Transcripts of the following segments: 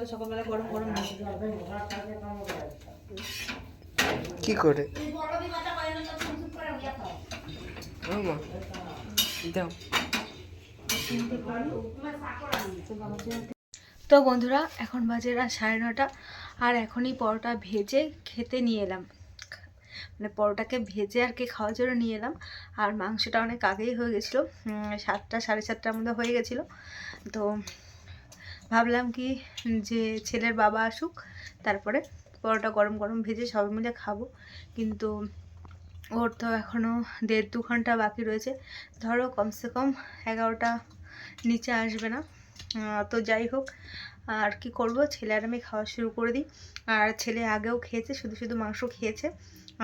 কালকে সকালবেলা গরম গরম কি করে? দাও। তো বন্ধুরা এখন বাজে রাত সাড়ে নটা আর এখনই পরোটা ভেজে খেতে নিয়ে এলাম। মানে পরোটাকে ভেজে আর কি খাওয়ার জন্য নিয়ে এলাম। আর মাংসটা অনেক আগেই হয়ে গেছিল সাতটা সাড়ে সাতটার মধ্যে হয়ে গেছিল। তো ভাবলাম কি যে ছেলের বাবা আসুক, তারপরে পরোটা গরম গরম ভেজে সবাই মিলে খাব। কিন্তু ওর তো এখনও দেড় দু ঘণ্টা বাকি রয়েছে। ধরো কমসে কম এগারোটা নিচে আসবে না। তো যাই হোক, আর কি করব? ছেলে আর আমি খাওয়া শুরু করে দিই। আর ছেলে আগেও খেয়েছে, শুধু শুধু মাংস খেয়েছে।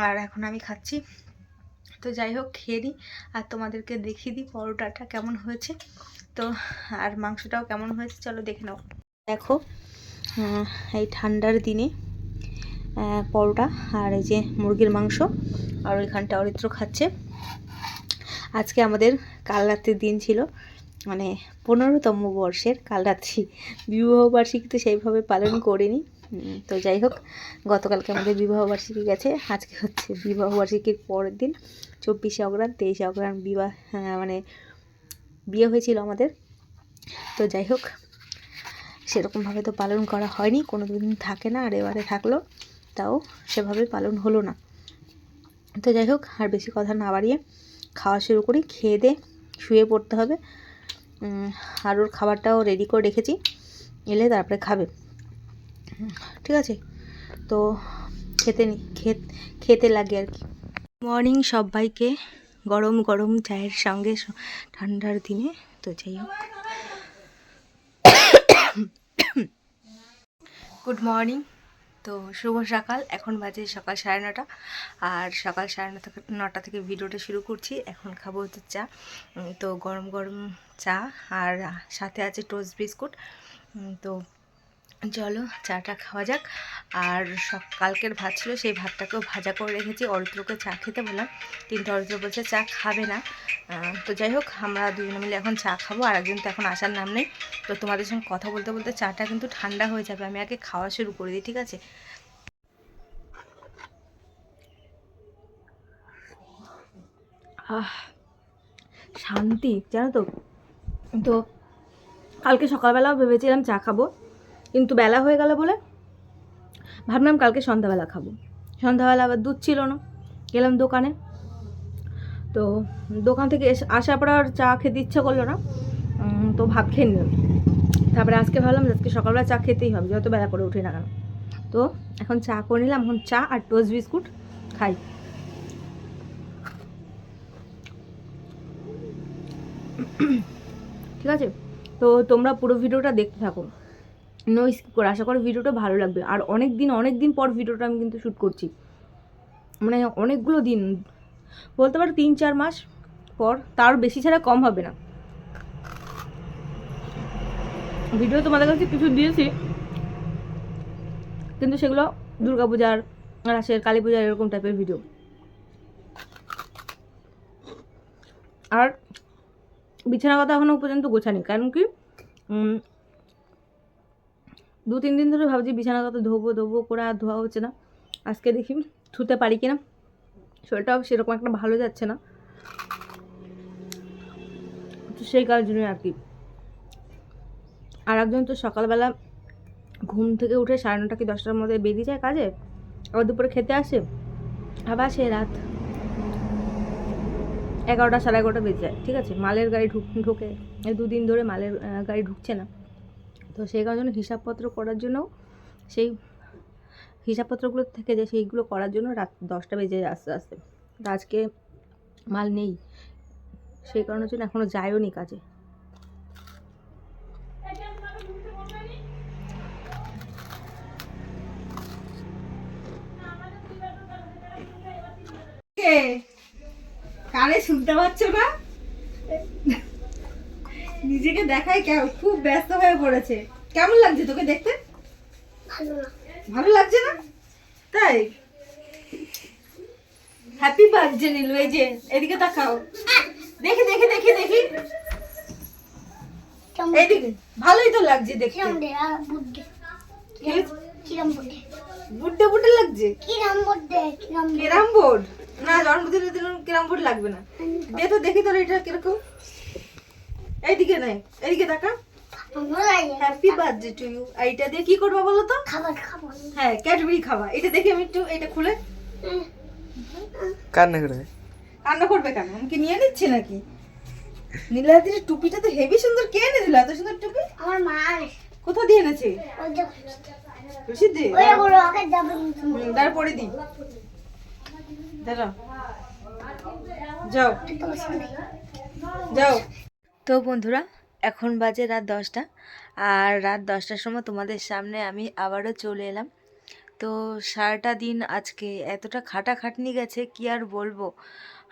আর এখন আমি খাচ্ছি তো যাই হোক, খেয়ে নিই আর তোমাদেরকে দেখিয়ে দিই পরোটাটা কেমন হয়েছে। তো আর মাংসটাও কেমন হয়েছে চলো দেখে নাও। দেখো এই ঠান্ডার দিনে পরোটা আর এই যে মুরগির মাংস আর ওইখানটা অরিত্র খাচ্ছে। আজকে আমাদের কাল রাত্রির দিন ছিল মানে পনেরোতম বর্ষের কাল রাত্রি বিবাহবার্ষিকী তো সেইভাবে পালন করিনি। তো যাই হোক, গতকালকে আমাদের বিবাহবার্ষিকী গেছে। আজকে হচ্ছে বিবাহবার্ষিকীর পরের দিন, চব্বিশে অগ্রাণ, তেইশে অগ্রাণ বিবাহ মানে বিয়ে হয়েছিল আমাদের। তো যাই হোক, সেরকমভাবে তো পালন করা হয়নি কোনো দিন থাকে না, আর এবারে থাকল, তাও সেভাবে পালন হলো না। তো যাই হোক, আর বেশি কথা না বাড়িয়ে খাওয়া শুরু করি, খেয়ে দে, শুয়ে পড়তে হবে। আর ওর খাবারটাও রেডি করে রেখেছি, এলে তারপরে খাবে। ঠিক আছে? তো খেতে নি, খেত- খেতে লাগে আর কি। মর্নিং সবাইকে গরম গরম চায়ের সঙ্গে ঠান্ডার দিনে। তো যাই হোক। গুড মর্নিং তো শুভ সকাল। এখন বাজে সকাল সাড়ে নটা। আর সকাল সাড়ে নটা নটা থেকে ভিডিওটা শুরু করছি। এখন খাব হচ্ছে চা। তো গরম গরম চা। আর সাথে আছে টোস্ট বিস্কুট তো চলো চাটা খাওয়া যাক। আর সব কালকের ভাত ছিল, সেই ভাতটাকেও ভাজা করে রেখেছি। অরিত্রকে চা খেতে বললাম। কিন্তু অরিত্র বলছে চা খাবে না। তো যাই হোক, আমরা দুজনে মিলে এখন চা খাব। আর একজন তো এখন আসার নাম নেই। তো তোমাদের সঙ্গে কথা বলতে বলতে চাটা কিন্তু ঠান্ডা হয়ে যাবে। আমি আগে খাওয়া শুরু করে দিই, ঠিক আছে? শান্তি, জানো তো? তো কালকে সকালবেলাও ভেবেছিলাম চা খাব। কিন্তু বেলা হয়ে গেল বলে ভাবলাম কালকে সন্ধ্যাবেলা খাব। সন্ধ্যাবেলা আবার দুধ ছিল না, গেলাম দোকানে। তো দোকান থেকে আসার পর আর চা খেতে ইচ্ছা করল না তো ভাত খেয়ে নিলাম। তারপরে আজকে ভাবলাম আজকে সকালবেলা চা খেতেই হবে যত বেলা করে উঠি না কেন। তো এখন চা করে নিলাম, এখন চা আর টোস্ট বিস্কুট খাই। ঠিক আছে? তো তোমরা পুরো ভিডিওটা দেখতে থাকো। নো স্কিপ করে। আশা করি ভিডিওটা ভালো লাগবে। আর অনেক দিন অনেক দিন পর ভিডিওটা আমি কিন্তু শ্যুট করছি। মানে অনেকগুলো দিন, বলতে পারো তিন, চার মাস পর, তার বেশি ছাড়া কম হবে না। ভিডিও তোমাদের কাছে কিছু দিয়েছি। কিন্তু সেগুলো দুর্গাপূজার, রাসের কালী পূজার এরকম টাইপের ভিডিও আর বিছানা কথা এখনও পর্যন্ত গোছানি কারণ কি? দু তিন দিন ধরে ভাবছি বিছানা কথা ধোবো ধোবো করে আর ধোয়া হচ্ছে না। আজকে দেখি ধুতে পারি কিনা। শরীরটাও সেরকম একটা ভালো যাচ্ছে না। তো সেই কারণের জন্য আর কি। আর একজন তো সকালবেলা ঘুম থেকে উঠে সাড়ে নটা কি দশটার মধ্যে বেরিয়ে যায় কাজে, আবার দুপুরে খেতে আসে, আবার সে রাত এগারোটা সাড়ে এগারোটা বেজে যায়, ঠিক আছে? মালের গাড়ি ঢুক, ঢোকে। দুদিন ধরে মালের গাড়ি ঢুকছে না। তো সেই কারণে হিসাবপত্র করার জন্য সেই হিসাবপত্রগুলো থেকে যে সেইগুলো করার জন্য রাত দশটা বেজে আস্তে আস্তে। আজকে মাল নেই। সেই কারণের জন্য এখনও যায়ও নি কাজে। কানে শুনতে পাচ্ছ না নিজেকে দেখাই কেমন খুব ব্যস্ত হয়ে পড়েছে। কেমন লাগছে তোকে দেখতে? ভালো লাগছে না? তাই? হ্যাপি বার্থডে নীলু এই যে এদিকে তাকাও। দেখি দেখি দেখি দেখি। এইদিকে ভালোই তো লাগছে দেখি বুড্ডে বুড্ডে লাগছে? কেরাম বোর্ড না জন্মদিনের দিন কেরাম বোর্ড লাগবে না। দে তো দেখি তোর এটা কীরকম। এইদিকে নাই? এদিকে তাকা। হ্যাপি বার্থডে টু ইউ এইটা দিয়ে কি করব বলো তো? খাবার খাব। হ্যাঁ ক্যাডবেরি এটা দেখে আমি একটু এটা খুলে। কান্না করে। কান্না করবে কেন? আমি কি নিয়ে নিচ্ছি নাকি? টুপিটা তো হেভি সুন্দর। কে এনে দিল এত সুন্দর টুপি? আমার মা কোথা দিয়ে এনেছে? রশিদ? দে দি দাঁড়াও যাও। যাও। তো বন্ধুরা এখন বাজে রাত দশটা। আর রাত দশটার সময় তোমাদের সামনে আমি আবারও চলে এলাম। তো সারাটা দিন আজকে এতটা খাটাখাটনি গেছে, কি আর বলব?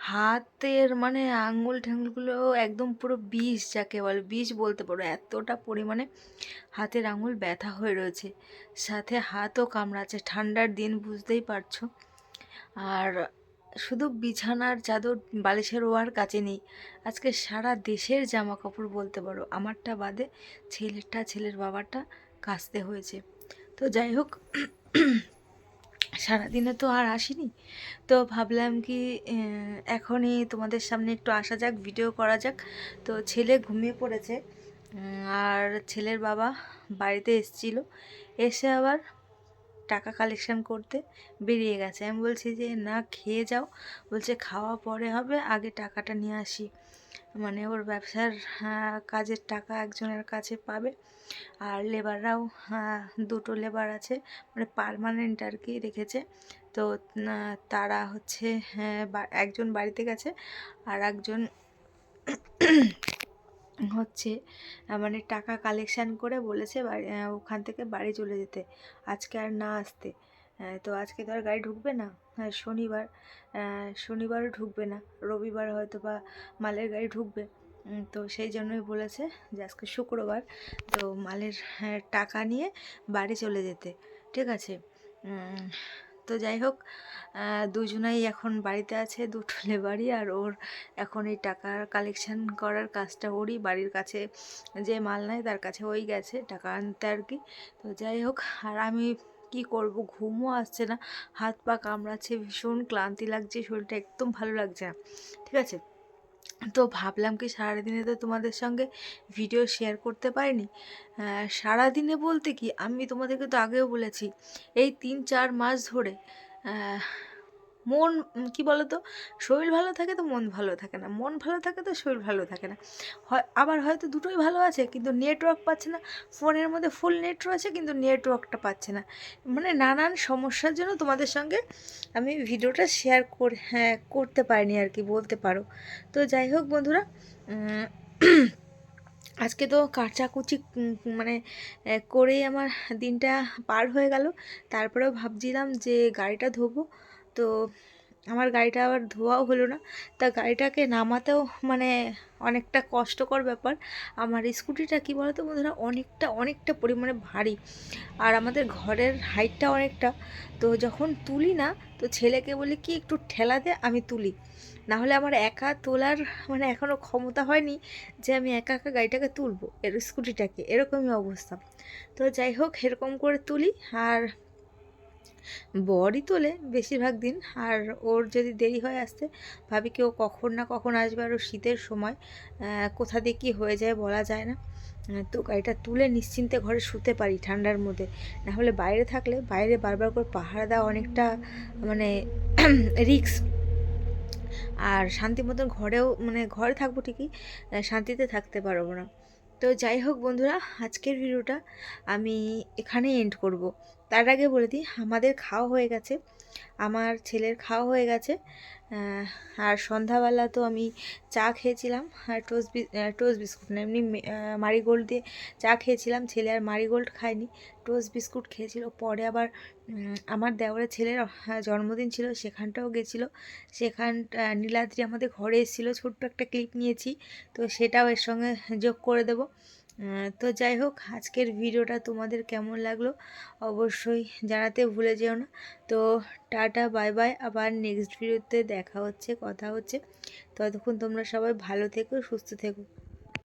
হাতের মানে আঙুল ঠাঙ্গুলগুলো একদম পুরো বিষ, যাকে বলে বিষ বলতে পারো। এতটা পরিমাণে হাতের আঙুল ব্যথা হয়ে রয়েছে, সাথে হাতও কামড়াচ্ছে। ঠান্ডার দিন, বুঝতেই পারছ। আর শুধু বিছানার চাদর, বালিশের ওয়ার কাছে নেই। আজকে সারা দেশের জামা কাপড় বলতে পারো, আমারটা বাদে ছেলেরটা, ছেলের বাবারটা কাচতে হয়েছে। তো যাই হোক, সারাদিনে তো আর আসিনি। তো ভাবলাম কি এখনই তোমাদের সামনে একটু আসা যাক ভিডিও করা যাক। তো ছেলে ঘুমিয়ে পড়েছে আর ছেলের বাবা বাড়িতে এসেছিল। এসে আবার টাকা কালেকশন করতে বেরিয়ে গেছে। আমি বলছি যে না খেয়ে যাও। বলছে খাওয়া পরে হবে আগে টাকাটা নিয়ে আসি। মানে ওর ব্যবসার কাজের টাকা একজনের কাছে পাবে। আর লেবাররাও দুটো লেবার আছে মানে পারমানেন্ট আর কি রেখেছে। তো তারা হচ্ছে হ্যাঁ, একজন বাড়িতে গেছে আর একজন হচ্ছে মানে টাকা কালেকশান করে বলেছে বাড়ি ওখান থেকে বাড়ি চলে যেতে। আজকে আর না আসতে। তো আজকে তো আর গাড়ি ঢুকবে না। হ্যাঁ শনিবার শনিবারও ঢুকবে না। রবিবার হয়তো বা মালের গাড়ি ঢুকবে। তো সেই জন্যই বলেছে যে আজকে শুক্রবার তো মালের হ্যাঁ, টাকা নিয়ে বাড়ি চলে যেতে। ঠিক আছে? তো যাই হোক দুজনেই এখন বাড়িতে আছে দুটো লেবারই আর ওর এখন এই টাকার কালেকশান করার কাজটা ওরই বাড়ির কাছে যে মাল নেয় তার কাছে ওই গেছে টাকা আনতে আর কি। তো যাই হোক, আর আমি কি করব? ঘুমও আসছে না, হাত পা কামড়াচ্ছে, ভীষণ ক্লান্তি লাগছে, শরীরটা একদম ভালো লাগছে না। ঠিক আছে? তো ভাবলাম কি সারাদিনে তো তোমাদের সঙ্গে ভিডিও শেয়ার করতে পারিনি। সারাদিনে বলতে কি, আমি তোমাদেরকে তো আগেও বলেছি, এই তিন চার মাস ধরে মন কি বলো তো শরীর ভালো থাকে তো মন ভালো থাকে না। মন ভালো থাকে তো শরীর ভালো থাকে না। হয়, আবার হয়তো দুটোই ভালো আছে, কিন্তু নেটওয়ার্ক পাচ্ছে না। ফোনের মধ্যে ফুল নেট রয়েছে কিন্তু নেটওয়ার্কটা পাচ্ছে না। মানে নানান সমস্যার জন্য তোমাদের সঙ্গে আমি ভিডিওটা শেয়ার করে হ্যাঁ করতে পারিনি আর কি, বলতে পারো। তো যাই হোক বন্ধুরা আজকে তো কাচাকুচি মানে করেই আমার দিনটা পার হয়ে গেল। তারপরেও ভাবছিলাম যে গাড়িটা ধোবো। তো আমার গাড়িটা আবার ধোয়াও হলো না। তা গাড়িটাকে নামাতেও মানে অনেকটা কষ্টকর ব্যাপার। আমার স্কুটিটা কি বলতো বন্ধুরা? অনেকটা অনেকটা পরিমাণে ভারী। আর আমাদের ঘরের হাইটটা অনেকটা। তো যখন তুলি না, তো ছেলেকে বলি, কি একটু ঠেলা দে, আমি তুলি। না হলে আমার একা তোলার মানে এখনও ক্ষমতা হয়নি যে আমি একা একা গাড়িটাকে তুলবো, এর স্কুটিটাকে। এরকমই অবস্থা। তো যাই হোক, এরকম করে তুলি। আর বরই তোলে বেশিরভাগ দিন। আর ওর যদি দেরি হয় আসতে, ভাবি কি ও কখন না কখন আসবে আর শীতের সময় কোথা দিয়ে কী হয়ে যায় বলা যায় না। তো গাড়িটা তুলে নিশ্চিন্তে ঘরে শুতে পারি ঠান্ডার মধ্যে। না হলে বাইরে থাকলে, বাইরে বারবার করে পাহারা দেওয়া অনেকটা মানে রিক্স আর শান্তি মতন ঘরেও মানে ঘরে থাকব ঠিকই শান্তিতে থাকতে পারব না। তো যাই হোক বন্ধুরা, আজকের ভিডিওটা আমি এখানে এন্ড করব। তার আগে বলে দিই, আমাদের খাওয়া হয়ে গেছে। আমার ছেলের খাওয়া হয়ে গেছে। আর সন্ধ্যাবেলা তো আমি চা খেয়েছিলাম, আর টোস্ট টোস্ট বিস্কুট না, এমনি মারিগোল্ড দিয়ে চা খেয়েছিলাম। ছেলে আর মারিগোল্ড খায়নি টোস্ট বিস্কুট খেয়েছিল। পরে আবার আমার দেওরের ছেলের জন্মদিন ছিল, সেখানটাও গেছিল। সেখান নীলাদ্রি আমাদের ঘরে এসেছিল। ছোট্ট একটা ক্লিপ নিয়েছি, তো সেটাও এর সঙ্গে যোগ করে দেব। তো যাই হোক, আজকের ভিডিওটা তোমাদের কেমন লাগল অবশ্যই জানাতে ভুলে যেও না। তো টাটা, বাই বাই। আবার নেক্সট ভিডিওতে দেখা হচ্ছে, কথা হচ্ছে। ততক্ষণ তোমরা সবাই ভালো থেকো, সুস্থ থেকো।